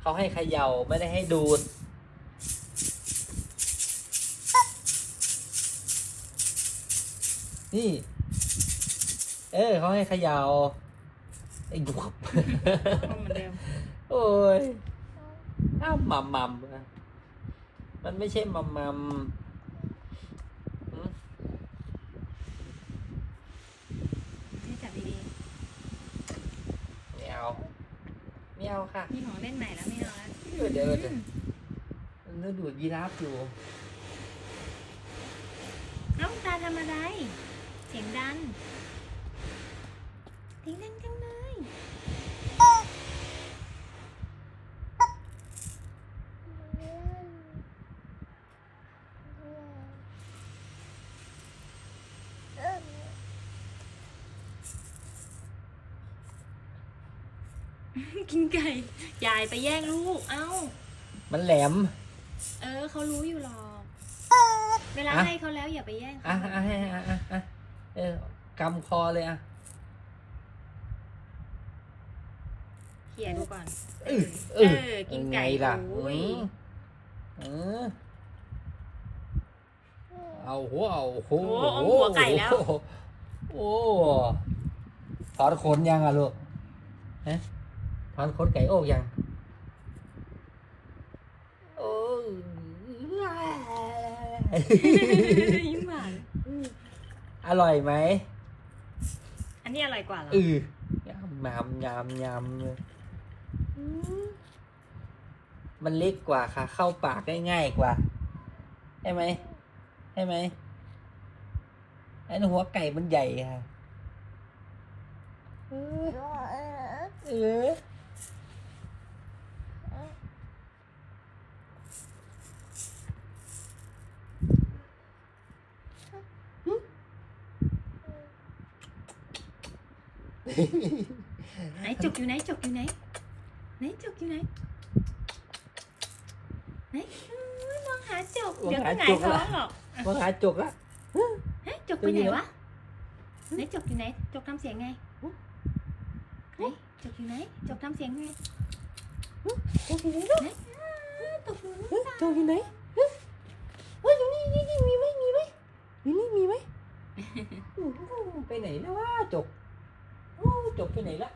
เขาให้เขย่าไม่ได้ให้ดูด นี่ เออเขาให้เขย่าไอ้หยวบเหมือนเดิมโอ้ยอ้าวมัมมัมอะมันไม่ใช่มัมมัมหืม ให้จับดี ไม่เอาไม่ เอาค่ะๆมีของเล่นใหม่แล้วไม่เอาแล้วเดี๋ยวเดี๋ยวเดี๋ยวมันจะดูดยีราฟอยู่น้องตาทำอะไร เสียงดังเสียงดังจังเลย กินไก่ยายไปแย่งลูก เอ้า มันแหลม เออเขารู้อยู่หรอกเวลาอะให้เขาแล้วอย่าไปแย่งอะเขาอะอะอะอะอะเออกำคอเลยอะเขี่ยดูก่อน เออเอเอออกินไก่ยังงล่ะโอ้ยอืมเออเอาหัวเอาหัวโอ้เอาหัวไก่แล้ว โอ้ถอนขนยังอะลูกฮะ ถอนขนไก่โอกยังโอ้ยยิ้มหวานอร่อยไหม อันนี้อร่อยกว่าเหรอเออยำยำยำยำเลยอืมมันเล็กกว่าค่ะ เข้าปากได้ง่ายกว่าใช่ไหมใช่ไหมไอ้หัวไก่มันใหญ่ค่ะเออ ไหนจุกอยู่ไหนจุกอยู่ไหนไหนจุกอยู่ไหนไหนอื้อมองหาจุก เดี๋ยวก็หงายท้องหรอกมาหาจุกละเฮ้ยจุกไปไหนวะไหนจุกอยู่ไหนจุกทำเสียงไงไหนจุกอยู่ไหนจุกทำเสียงไงจุกอยู่ไหนลูกไหนอ้าวจุกอยู่เฮ้ยจุกอยู่ไหนเฮ้ยเฮ้ยอยู่นี่นี่นี่มีไหมมีไหมอยู่นี่มีไหมอู้หูไปไหนแล้ววะจุก อู้จุกไปไหนละ